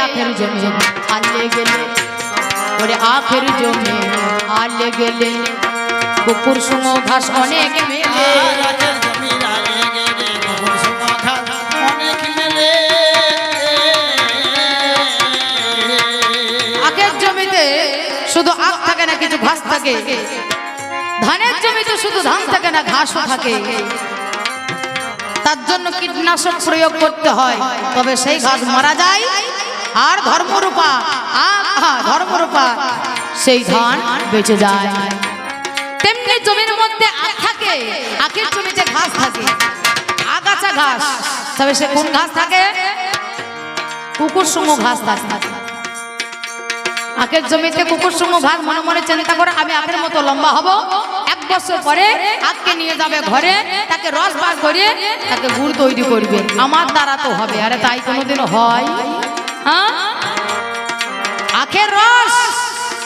আখের জমে আলে গেলে ওরে আখের জমে আলে গেলে কুকুর সুম ঘাস অনেক মেলে ঘাস শুধু আখ থাকে না কিছু ঘাস থাকে ধানের জমিতে শুধু ধান থাকে না ঘাসও থাকে তার জন্য কীটনাশক প্রয়োগ করতে হয় তবে সেই ঘাস মারা যায়। আর ধর্মরূপা ধর্মরূপা, সেই ধান বেঁচে যায়। তেমনি জমির মধ্যে আখ থাকে, আখের জমিতে ঘাস থাকে, আগাছা ঘাস। তবে সে কোন ঘাস থাকে? কুকুর সমূহ ঘাস থাকে। আখের জমিতে কুকুর ঘাস মনে মনে চিন্তা করে, আমি আখের মতো লম্বা হব। এক বছর পরে আখকে নিয়ে যাবে ঘরে, তাকে রস বার করে, তাকে গুড় তৈরি করবে। আমার দ্বারা তো হবে, আরে তাই কোনোদিন হয়। হ্যাঁ? আখের রস?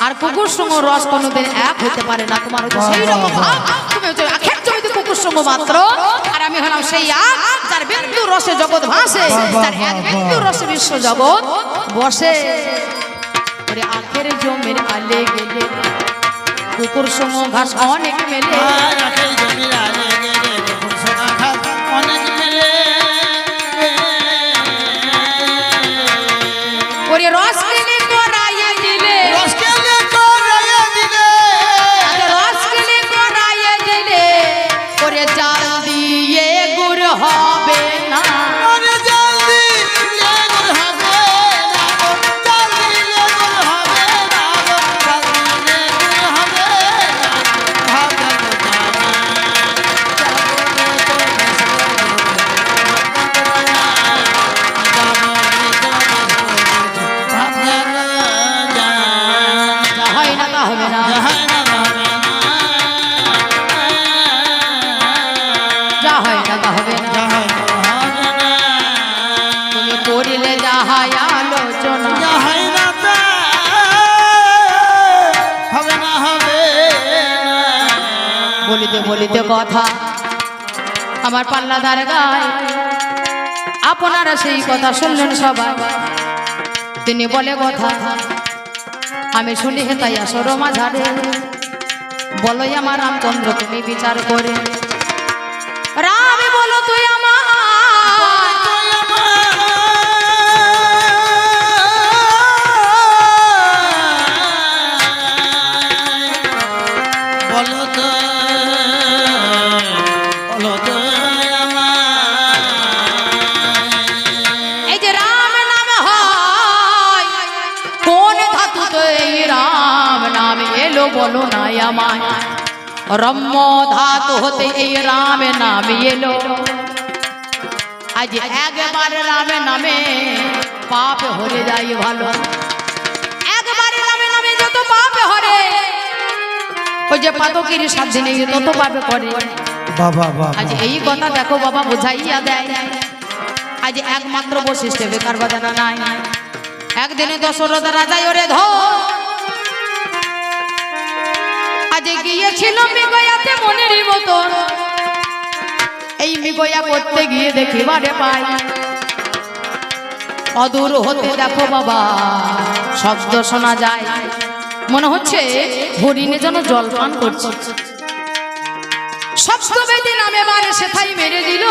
আর কুকুর সমূহ রস কোনোদিন এক হতে পারে না, তোমার সেই রকম আখের জমিতে কুকুর সমূহ মাত্র, আর আমি হলাম সেই আখ, যার বিন্দু রসে জগৎ ভাসে তার এক বিন্দু রসে বিশ্ব জগৎ বসে। আখের জমির আলে গেলে কুকুর সমূহ ঘাস অনেক মেলে। রাতের জমির আলে গেলে। যাহাই আলোচনা। যাহাই না তা হবে না হবে বলিতে বলিতে কথা আমার পাল্লা ধারে গায়। আপনারা সেই কথা শুনলেন সবাই। তিনি বলে কথা আমি শুনি হেতাই আসর মাঝারে। বলোই আমার রামচন্দ্র তুমি বিচার করে। বলো না আমায়। রম্য ধাতু হতে এই রাম নাম এলো। আজ একবার রাম নামে পাপ হরে যাই ভালো। একবার রামে নামে যত পাপ হরে ওই যে পাতকিরি সাত দিনে তত পাপে করে। বাবা বাবা। আজ এই কথা দেখো বাবা বোঝাইয়া দেয়। আজ একমাত্র বৈশিষ্ট্য বেকার বাজানা নাই। একদিনে দশরথ রাজাই ওরে ধর। আজ গিয়েছিল মিগয়াতে মনেরই মতন। এই মিগয়া করতে গিয়ে দেখিবারে পাই। অদূর হতে দেখো বাবা, শব্দ শোনা যায়। মনে হচ্ছে হরিণে যেন জল পান করছে। সপ্তবেদী নামে বারে সেথাই মেরে দিল।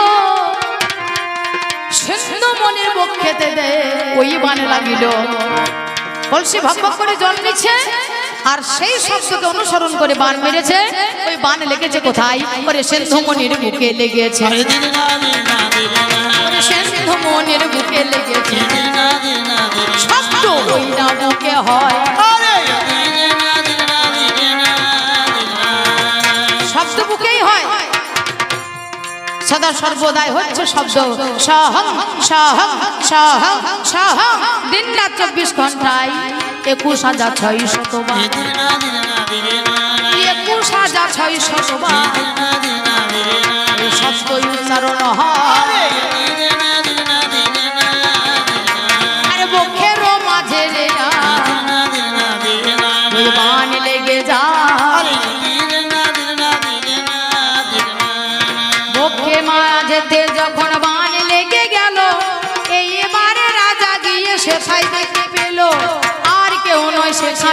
সিন্ধু মনের খেতে দে, ওই বানে লাগিল। কলসি ভাগ করে জল নিচ্ছে? আর সেই শব্দকে অনুসরণ করে বান মেরেছে। ওই বান লেগেছে কোথায়? ওরে সিন্ধু মনির বুকে লেগেছে। বুকে লেগেছে। শব্দ বুকে হয়। শব্দ বুকেই হয়। সদা সর্বদাই হচ্ছে শব্দ। সহং সহং সহং দিন রাত চব্বিশ ঘন্টায় একুশ হাজার ছয় শতবার। একুশ হাজার ছয় শতবার শব্দ উচ্চারণ হয়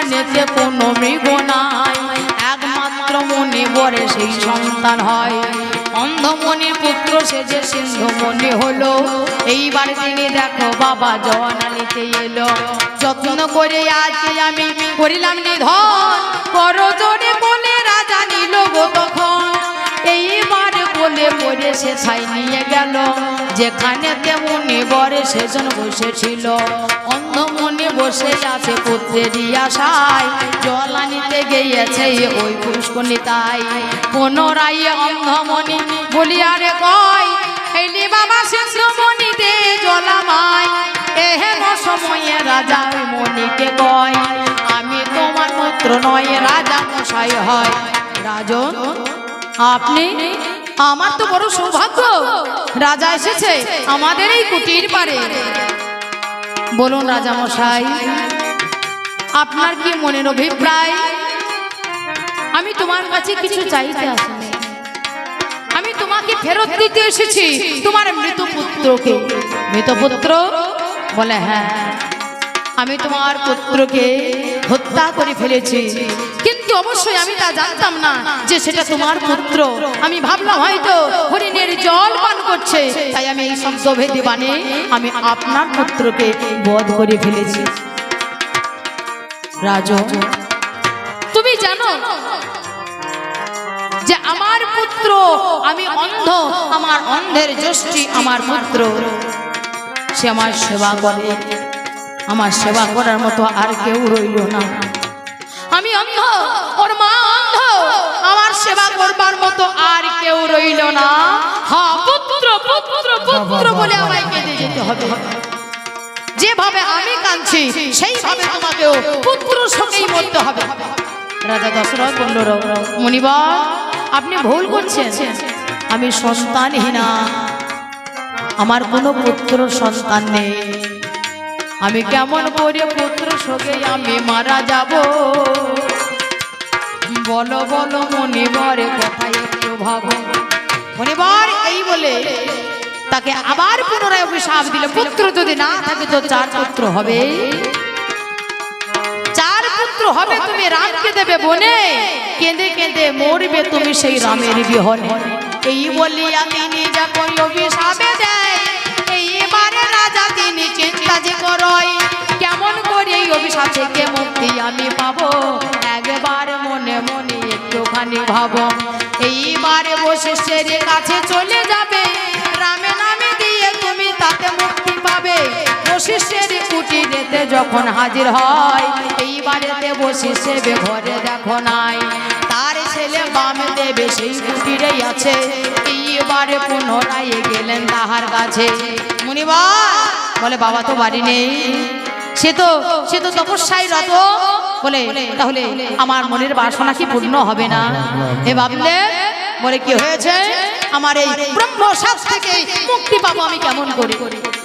সেখানেতে কোনো মৃগ নাই। একমাত্র মনে বরে সেই সন্তান হয়। অন্ধমণির পুত্র সে যে সিন্ধুমণি হলো, এইবার তিনি দেখো বাবা জওয়ানালিতে এলো। যত্ন করে আজকে আমি করিলাম নিধন করজোরে বলে রাজা নিল গো তখন। এইবার বলে পড়ে সে ছাই নিয়ে গেল। যেখানে তেমনি বরে সেজন বসেছিল। অন্ধ মনে বসে আছে পুত্রেরই আশায়। জল আনিতে গিয়েছে ওই পুষ্কনি তাই পুনরায় অন্ধমণি বলিয়া রে কয় এলি বাবা সিন্ধুমণি দে জলামায় এহেন সময়ে রাজা মণিকে কয়, আমি তোমার পুত্র নয়, রাজা মশাই হয়। রাজন, আপনি আমার তো বড় সৌভাগ্য। রাজা এসেছে আমাদের এই কুটির পারে বলুন রাজা মশাই, আপনার কি মনের অভিপ্রায়? আমি তোমার কাছে কিছু চাইতে আসিনি। আমি তোমাকে ফেরত দিতে এসেছি তোমার মৃত পুত্রকে। মৃত পুত্র? বলে হ্যাঁ। আমি তোমার পুত্রকে হত্যা করে ফেলেছি। কিন্তু অবশ্যই আমি তা জানতাম না যে সেটা তোমার পুত্র। আমি ভাবলাম হয়তো হরিণের জল পান করছে। তাই আমি এই শব্দ ভেদে বানে আমি আপনার পুত্রকে বধ করে ফেলেছি। রাজ, তুমি জানো যে আমার পুত্র, আমি অন্ধ, আমার অন্ধের জ্যোষ্ঠী আমার পুত্র। সে আমার সেবা করে। আমার সেবা করার মতো আর কেউ রইল না। আমি অন্ধ ওর মা অন্ধ আমার সেবা করবার মতো আর কেউ রইল না। হ্যাঁ পুত্র পুত্র পুত্র বলে আমায় কেঁদে যেতে হবে। যেভাবে আমি কাঁদছি সেইভাবে তোমাকেও পুত্র সঙ্গেই মরতে হবে। রাজা দশরথ বলল মনিবার আপনি ভুল করছেন। আমি সন্তানহীনা। আমার কোনো পুত্র সন্তান নেই। আমি কেমন করে পুত্র সঙ্গে আমি মারা যাব? বলো বলো মনিবরে কথাই একটু ভাবো। মনিবর এই বলে তাকে আবার পুনরায় অভিশাপ দিল পুত্র যদি না থাকে তো চার পুত্র হবে। চার পুত্র হবে তুমি রামকে দেবে বনে। কেঁদে কেঁদে মরবে তুমি সেই রামের বিহনে। এই বলিয়া তিনি যা যখন অভিশাপে দেয় যে করয় কেমন করে এই অভিশাপ থেকে মুক্তি আমি পাবো? একবার মনে মনে একটুখানি ভাবো। এইবারে বসে সেরে কাছে চলে যাবে। রামে নামে দিয়ে তুমি তাতে মুক্তি পাবে। বশিষ্ঠের কুটিরেতে যখন হাজির হয়, এইবারেতে বশিষ্ঠে ঘরে দেখো নাই। তার ছেলে বাম দেবে সেই কুটিরেই আছে। এইবারে পুনরায় গেলেন তাহার কাছে। মুনিবা বলে, বাবা তো বাড়ি নেই। সে তো সে তো তপস্যায় রত। বলে, তাহলে আমার মনের বাসনা কি পূর্ণ হবে না? এ ভাবলে, বলে, কি হয়েছে? আমার এই ব্রহ্ম সাপ থেকে মুক্তি পাবো আমি কেমন করে?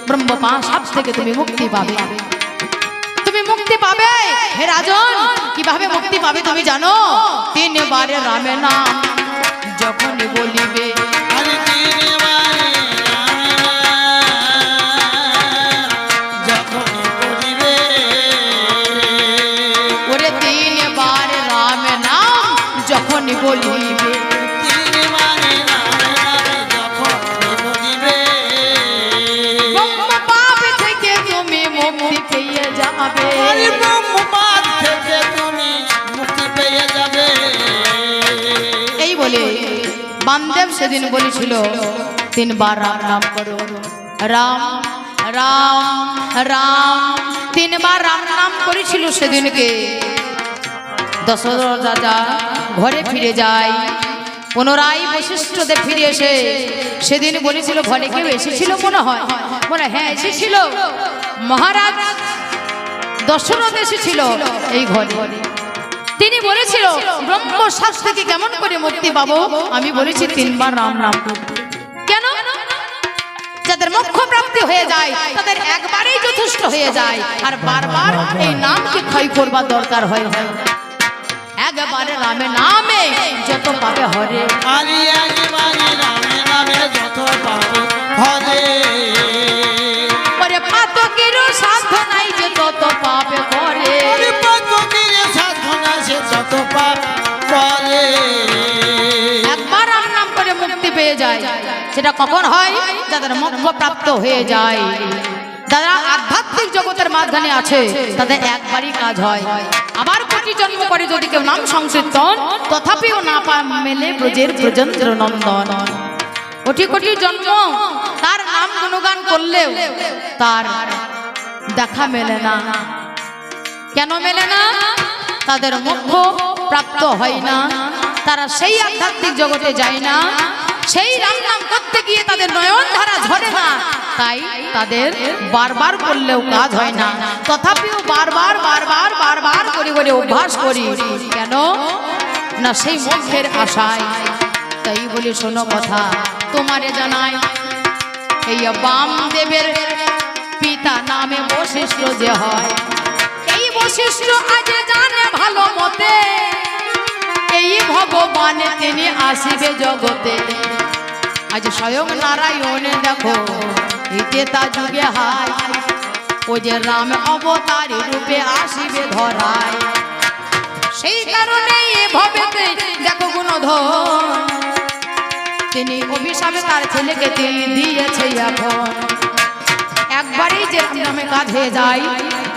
ব্রহ্ম পা সাপ থেকে তুমি মুক্তি পাবে। তুমি মুক্তি পাবে? হে রাজন, কীভাবে মুক্তি পাবে তুমি জানো? তিনবারে রামে নাম, যখন বলিবে বলিবে। পাপ থেকে তুমি মুক্তি পেয়ে যাবে। আরে ব্রহ্মপাদ থেকে তুমি মুক্তি পেয়ে যাবে। এই বলে বামদেব সেদিন বলেছিল তিনবার রাম নাম করো। রাম রাম রাম। তিনবার রাম নাম করেছিল সেদিনকে। দশরথ রাজা ঘরে ফিরে যায়। পুনরায় বৈশিষ্ট্যদের ফিরে এসে সেদিন বলেছিল, ঘরে কেউ এসেছিল মনে হয়? বলে হ্যাঁ এসেছিল। মহারাজ দশরথ এসেছিল এই ঘরে। তিনি বলেছিল ব্রহ্মশ্বাস থেকে কেমন করে মুক্তি পাবো? আমি বলেছি, তিনবার রাম করতে। কেন? যাদের মোক্ষ প্রাপ্তি হয়ে যায়, তাদের একবারেই যথেষ্ট হয়ে যায়। আর বারবার এই নামকে ক্ষয় করবার দরকার হয়। একবারে রামে নামে যত পাবে হরে। রামে নামে যত পরে যে তত পাবে একবার রাম নাম করে পেয়ে যায়। সেটা কখন হয়? যাদের মুখ্য প্রাপ্ত হয়ে যায়। যারা আধ্যাত্মিক জগতের মাঝখানে আছে, তাদের একবারই কাজ হয়। আবার কোটি জন্ম করে যদি কেউ নাম সংকীর্তন, তথাপিও না পা মেলে ব্রজের ব্রজেন্দ্র নন্দন কোটি কোটি জন্ম, তার নাম গুণগান করলেও তার দেখা মেলে না। কেন মেলে না? তাদের মুখ্য প্রাপ্ত হয় না। তারা সেই আধ্যাত্মিক জগতে যায় না। সেই রাম নাম করতে গিয়ে তাদের নয়ন ধারা ঝরে না। তাই তাদের বারবার করলেও কাজ হয় না। তথাপিও বারবার বারবার বারবার করে করে অভ্যাস করি। কেন? না, সেই মুখের আশায়। তাই বলি, শোনো কথা, তোমারে জানাই, এই বাম দেবের পিতা নামে বশিষ্ঠ যে হয়। এই বশিষ্ঠ আজ জানে ভালো মতে, এই ভগবানে তিনি আসিবে জগতে। আজ স্বয়ং নারায়ণে দেখো তা যুগে হায়। ও যে রাম অবতারী রূপে আসিবে ধরায়। সেই কারণে ভবেতে দেখো গুণধর। তিনি অভিশাপে তার ছেলেকে তিনি দিয়েছে এখন। একবারই যে নামে হয়ে যায়,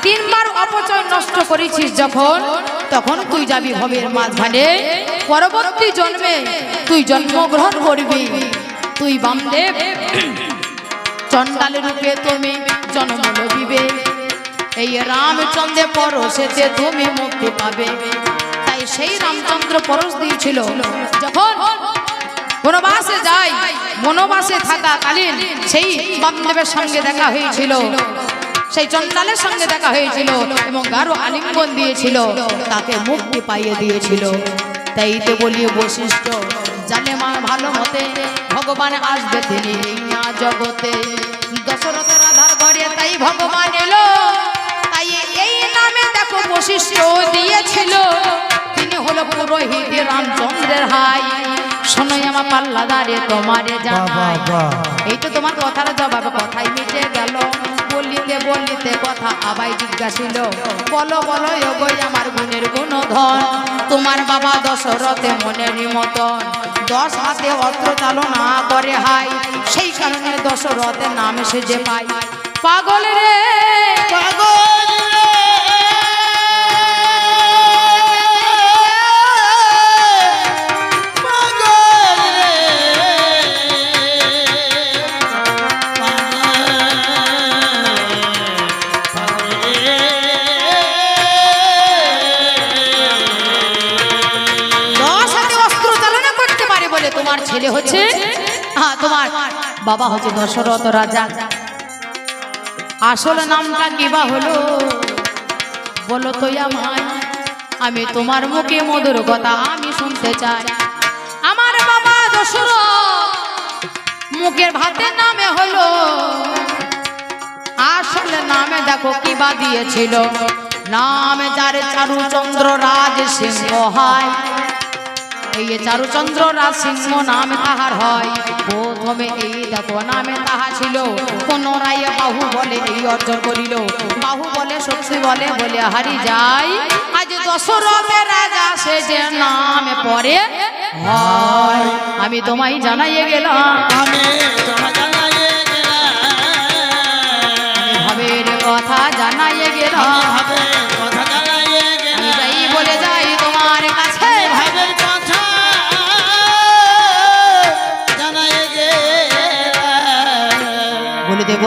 তিনবার অপচয় নষ্ট করেছিস যখন, তখন তুই যাবি ভবের মাঝখানে। পরবর্তী জন্মে তুই জন্মগ্রহণ করবি। তুই বামদেব। চন্ডালের রূপে তুমি জন্ম লবিবে এই রামচন্দ্রে পরশেতে তুমি মুক্তি পাবে। তাই সেই রামচন্দ্র পরশ দিয়েছিল। যখন বনবাসে যাই বনবাসে থাকাকালীন সেই বামদেবের সঙ্গে দেখা হয়েছিল। সেই চন্ডালের সঙ্গে দেখা হয়েছিল এবং গাঢ় আলিঙ্গন দিয়েছিল। তাকে মুক্তি পাইয়ে দিয়েছিল। তাই তো বলি বৈশিষ্ট্য। জানে মা ভালো মতে ভগবান আসবে তিনি না জগতে। দশরথ রাধার ঘরে তাই ভগবান এলো তাই এই নামে দেখো বৈশিষ্ট্য দিয়েছিল। তিনি হলো পুরোহিত রামচন্দ্রের হাই। শোনাই আমার পাল্লা দাঁড়িয়ে তোমারে জানাই। এই তো তোমার কথার জবাব কথাই মিটে গেল। বলিতে বলিতে কথা আবাই জিজ্ঞাসিল বলো বলো এগোই আমার গুণের গুণধন তোমার বাবা দশরথে মনের মতন দশ হাতে অস্ত্র চালনা করে হাই, সেই কারণে দশরথের নাম এসে যে পাই। পাগল রে! পাগল! বাবা হচ্ছে দশরথ রাজা। আসল নামটা কি বা হলো? বলো তো আমায়। আমি তোমার মুখে মধুর কথা আমি শুনতে চাই। আমার বাবা দশরথ মুখের ভাতের নামে হলো। আসলে নামে দেখো কি বা দিয়েছিল। নামে যার চারুচন্দ্র রাজ সিংহ হয়। এই চারুচন্দ্র রাজ সিংহ নামে তাহার হয়। প্রথমে এই দেখো নামে তাহা ছিল। পুনরায় বাহু বলে এই অর্জন করিল। বাহু বলে শক্তি বলে বলে হারি যায় আজ দশরথের রাজা সে যে নামে পরে হয় আমি তোমায় জানাইয়ে গেলাম। আমি ভাবের কথা জানাইয়ে গেলাম।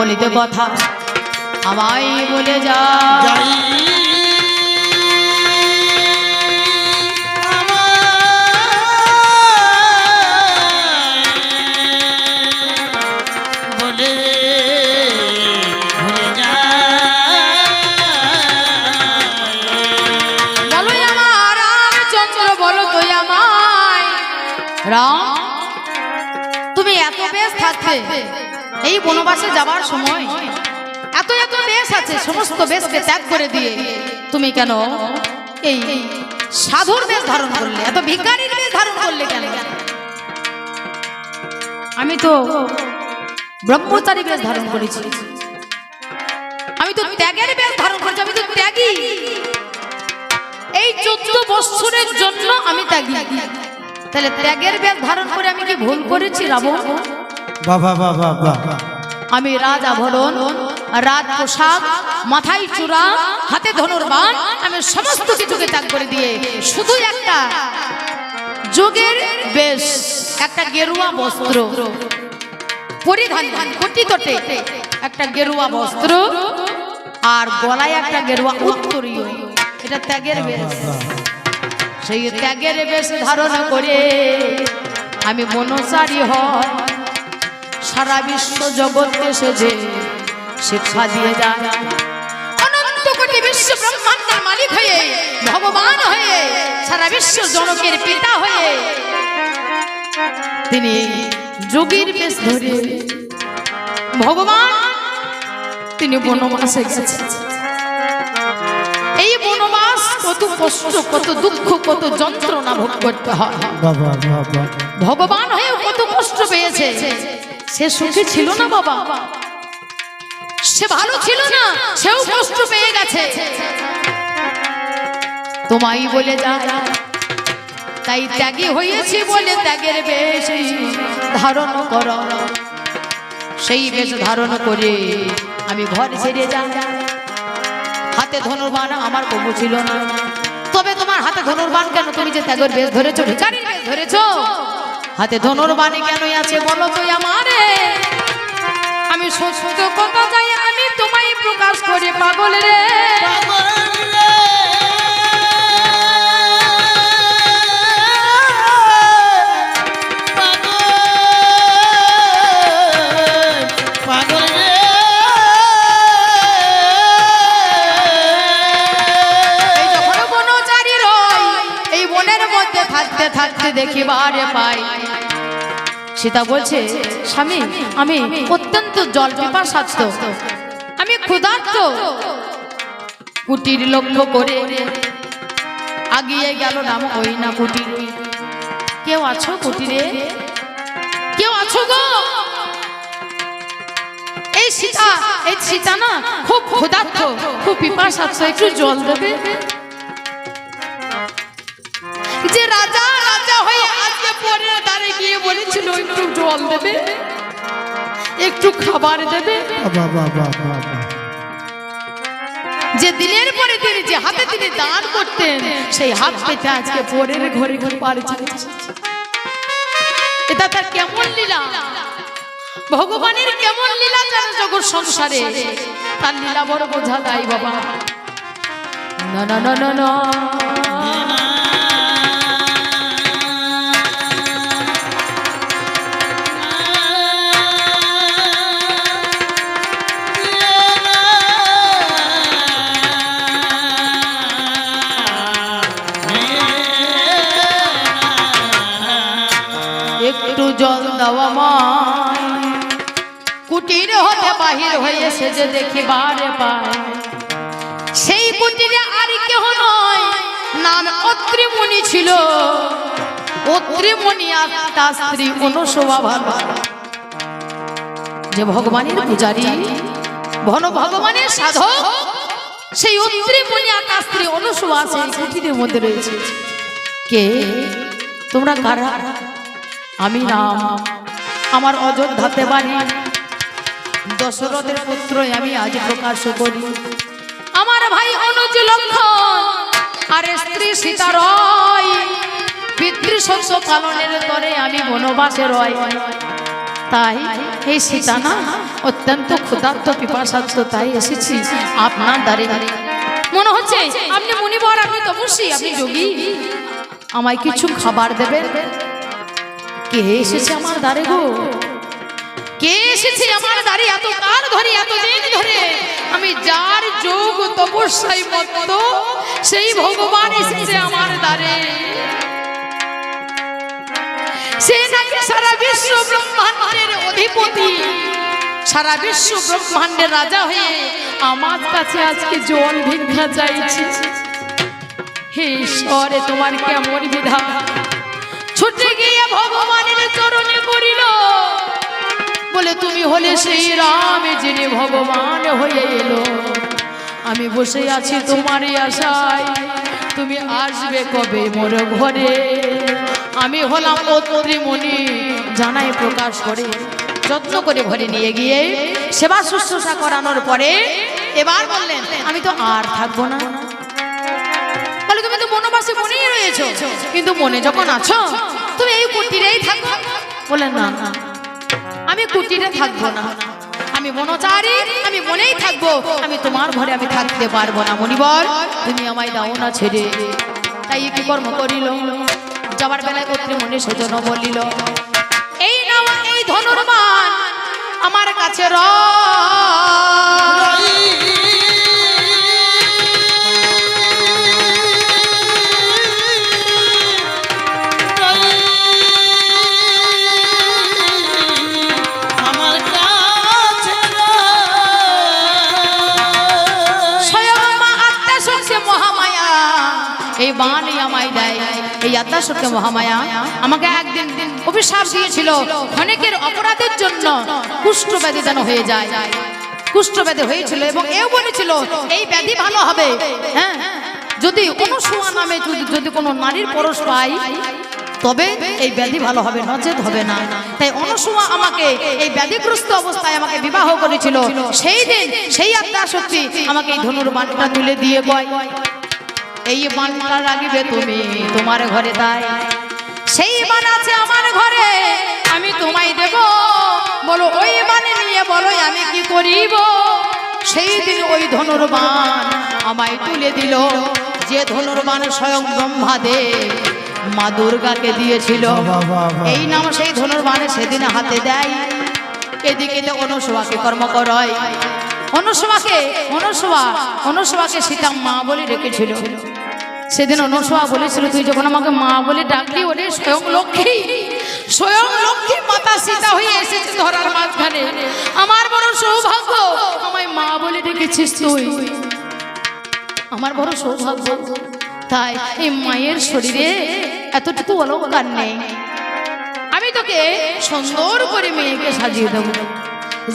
বলিতে কথা। আমায় বলে যা বনবাসে যাবার সময় এত এত বেশ আছে, সমস্ত বেশকে ত্যাগ করে দিয়ে তুমি কেন এই সাধুর বেশ ধারণ করলে? এত ভিকারির বেশ ধারণ করলে কেন? আমি তো ব্রহ্মচারী বেশ ধারণ করেছি। আমি তো ত্যাগের বেশ ধারণ করেছি, আমি তো ত্যাগী। এই চোদ্দ বৎসরের জন্য আমি ত্যাগী। তাহলে ত্যাগের বেশ ধারণ করে আমি কি ভুল করেছি, রাবণ? বাবা বাবা বাবা আমি রাজ আভরণ রাজ পোশাক, মাথায় চূড়া, হাতে ধনুর্বাণ, আমি সমস্ত কিছুকে ত্যাগ করে দিয়ে শুধু একটা যোগের বেশ, একটা গেরুয়া বস্ত্র। পরিধান কটিতটে একটা গেরুয়া বস্ত্র আর গলায় একটা গেরুয়া উত্তরীয়। এটা ত্যাগের বেশ। সেই ত্যাগের বেশ ধারণ করে আমি মনসারী হয় সারা বিশ্ব জগৎকে সেজে শিক্ষা দিয়ে যায় অনন্ত কোটি বিশ্ব ব্রহ্মাণ্ডের মালিক হয়ে ভগবান হয়ে সারা বিশ্ব জনকের পিতা হয়ে। তিনি যোগীর বেশ ধরে ভগবান তিনি বনবাসে গেছেন এই বনবাস কত কষ্ট কত দুঃখ কত যন্ত্রণা ভোগ করতে হয়। বাবা বাবা। ভগবান হয়েও কত কষ্ট পেয়েছে। সে সুখী ছিল না বাবা। সে ভালো ছিল না, সেও কষ্ট পেয়ে গেছে। তোমাই বলে যা তাই ত্যাগী হয়েছি বলে ত্যাগের বেশ ধারণ কর। সেই বেশ ধারণ করে আমি ঘর ছেড়ে যাই। হাতে ধনুর্বান আমার কবু ছিল না। তবে তোমার হাতে ধনুর্বান কেন? তুমি যে ত্যাগের বেশ ধরেছো, ভিখারির বেশ ধরেছো। হাতে ধনুর্বাণী কেন আছে? বলো তো আমারে। আমি সত্য কথা চাই, আমি তোমায় প্রকাশ করে, পাগল রে। থাকতে থাকতে দেখিবারে পাই। সীতা বলছে স্বামী আমি অত্যন্ত জল পিপাসার্থ আমি ক্ষুধার্ত। কুটির লক্ষ্য করে আগিয়ে গেল নাম ওই না কুটির। কেউ আছো কুটিরে? কেউ আছো গো? এই সীতা এই সীতা না খুব ক্ষুধার্ত। খুব পিপাসার্থ একটু জল দেবে। যে রাজা পরে দাঁড়ে গিয়ে বলেছিল একটু জল দেবে একটু খাবার দেবে। যে দিনের পরে দিন যে হাতে তিনি দান করতেন সেই হাত পেতে আজকে পরের ঘরে ঘরে পারে চলেছে এটা তার কেমন লীলা? ভগবানের কেমন লীলা যেন জগৎ সংসারে? তার লীলা বড় বোঝা দাই বাবা। না না না না না। বাহির হয়ে সেজে দেখি বারে পায়। সেই কুটিরে আর কেহ নয়, নাম অত্রিমণি ছিল। অত্রিমণি আর তার স্ত্রী অনুশোভা ভালো যে ভগবানের পূজারী ভন ভগবানের সাধক, সেই অত্রিমণি তার স্ত্রী অনুশোভা সেই কুটিরের মধ্যে রয়েছে। কে? তোমরা কারা? আমি রাম আমার অযোধ্যাতে বাড়ি দশরথের পুত্র আমি আজ প্রকাশ করি। আমার ভাই অনুজ লক্ষণ, আর স্ত্রী সীতা রয়। পিতৃশস্য পালনের তরে আমি বনবাসে রয়। তাই এই সীতা না, অত্যন্ত ক্ষুধার্ত পিপাসার্থ, তাই এসেছি আপনার দ্বারে। মনে হচ্ছে আপনি মুনিবর আপনি যোগী। আমায় কিছু খাবার দেবেন? কে এসেছে আমার দ্বারে গো? কে এসেছে আমার দ্বারে এত কাল ধরে এত দিন ধরে। আমি যার যোগ তপস্যায় মত্ত, সেই ভগবান এসেছে আমার দ্বারে। সে নাকি সারা বিশ্ব ব্রহ্মাণ্ডের অধিপতি। সারা বিশ্ব ব্রহ্মাণ্ডের রাজা হয়ে আমার কাছে আজকে জল ভিক্ষা চাইছে। হে ঈশ্বরে, তোমার কেমন বিধান? ছুটে গিয়ে ভগবানের চরণে পড়িল। বলে, তুমি হলে সেই রাম যিনি ভগবান হয়ে এলো। আমি বসে আছি তোমারই আশায়। তুমি আসবে কবে মোর ঘরে? আমি হলাম অত্রিমণি, জানাই প্রকাশ করে, যত্ন করে ঘরে নিয়ে গিয়ে সেবা শুশ্রূষা করানোর পরে এবার বললেন, আমি তো আর থাকব না। বলে, তুমি তো বনবাসে মনেই রয়েছো। কিন্তু মনে যখন আছো, তুমি এই কুটিরেই থাকো। বলেন না না আমি কুটিরে থাকব না। আমি বনচারী, আমি মনেই থাকব। আমি তোমার ঘরে আমি থাকতে পারব না। মনিবর তুমি আমায় দাও না ছেড়ে। তাই কি কর্ম করিল। যাবার বেলায় কর্তৃ মনে সেজন্য বলিল, এই নাও এই ধনুর্মান আমার কাছে র মহামায়া, আমাকে একদিন অভিশাপ দিয়েছিল। অনেকের অপরাধের জন্য কুষ্ঠ ব্যাধি যেন হয়ে যায়। কুষ্ঠ ব্যাধি হয়েছিল এবং এও বলেছিল, এই ব্যাধি ভালো হবে। হ্যাঁ যদি অনুসুয়া নামে যদি কোনো নারীর পরশ পাই, তবে এই ব্যাধি ভালো হবে, নচেত হবে না। তাই অনুসুয়া আমাকে এই ব্যাধিগ্রস্ত অবস্থায় আমাকে বিবাহ করেছিল। সেই দিন, সেই আত্মা সত্যি আমাকে এই ধনুর বানটা তুলে দিয়ে কয় এই বানটা রাখিবে তুমি তোমার ঘরে তাই। সেই বান আছে আমার ঘরে আমি তোমায় দেব। বলো ওই বানে নিয়ে বলো আমি কি করিব? সেই দিন ওই ধনুর্বান আমায় তুলে দিল। যে ধনুর্বান স্বয়ং ব্রহ্মাদেব মা দুর্গাকে দিয়েছিল। এই নাম সেই ধনুর্বানে সেদিন হাতে দেয়। এদিকে তো অনুসভাকে কর্ম করয়। অনুসভাকে অনুসভা অনুসভাকে সীতা মা বলে রেখেছিল সেদিন অনুসভা বলেছিল, তুই যখন আমাকে মা বলে ডাকলি, ওরে স্বয়ং লক্ষ্মী স্বয়ং লক্ষ্মী মাতা সীতা হয়ে এসেছে ধরার মাঝখানে। আমার বড় সৌভাগ্য, আমায় মা বলে ডেকেছিস তুই। আমার বড় সৌভাগ্য, তাই এই মায়ের শরীরে এতটুকু অলঙ্কার নেই। আমি তোকে সুন্দর করে মেয়েকে সাজিয়ে দেবো।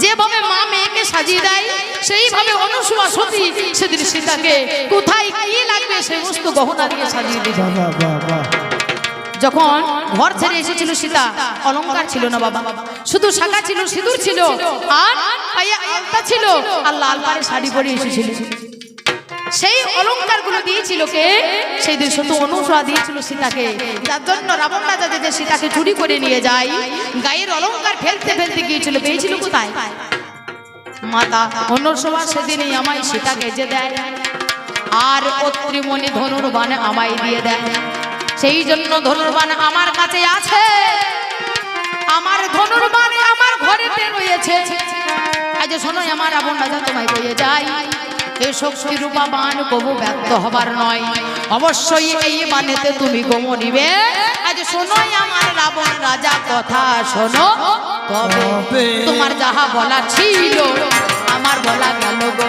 যেভাবে মা মেয়েকে সাজিয়ে দেয় সেইভাবে অনুসুয়া সতী সেদিন সীতাকে কোথায় কি লাগবে সে সমস্ত গহনা দিয়ে সাজিয়ে দিল। যখন ঘর ছেড়ে এসেছিল সীতা অলংকার ছিল না বাবা। শুধু শাখা ছিল সিঁদুর ছিল আর পায়ে আলতা ছিল আর লাল পাড়ে শাড়ি পরে এসেছিল। সেই অলংকারগুলো দিয়েছিল কে? সেই দিন শুধু অনুসরা দিয়েছিল সীতাকে। যার জন্য রাবণ রাজা যে সীতাকে চুরি করে নিয়ে যায় গায়ের অলংকার ফেলতে ফেলতে গিয়েছিল পেয়েছিল কোথায়? মাতা। অনুসভা সেদিনই আমায় সেটা যে দেয়, আর অত্রিমণি ধনুর্বান আমায় দিয়ে দেয়। সেই জন্য ধনুর্বান আমার কাছে আছে। আমার ধনুর্বান আমার ঘরেতে রয়েছে। আজ শোনো, আমার রাবণ রাজা তোমায় বয়ে যায়। এ শক্তির মান কবু ব্যক্ত হবার নয়। অবশ্যই এই মানেতে তুমি গমো নিবে। আজ শোনোই আমার রাবণ রাজা কথা শোনো। তবে তোমার যাহা বলা ছিল আমার বলা গেল গো।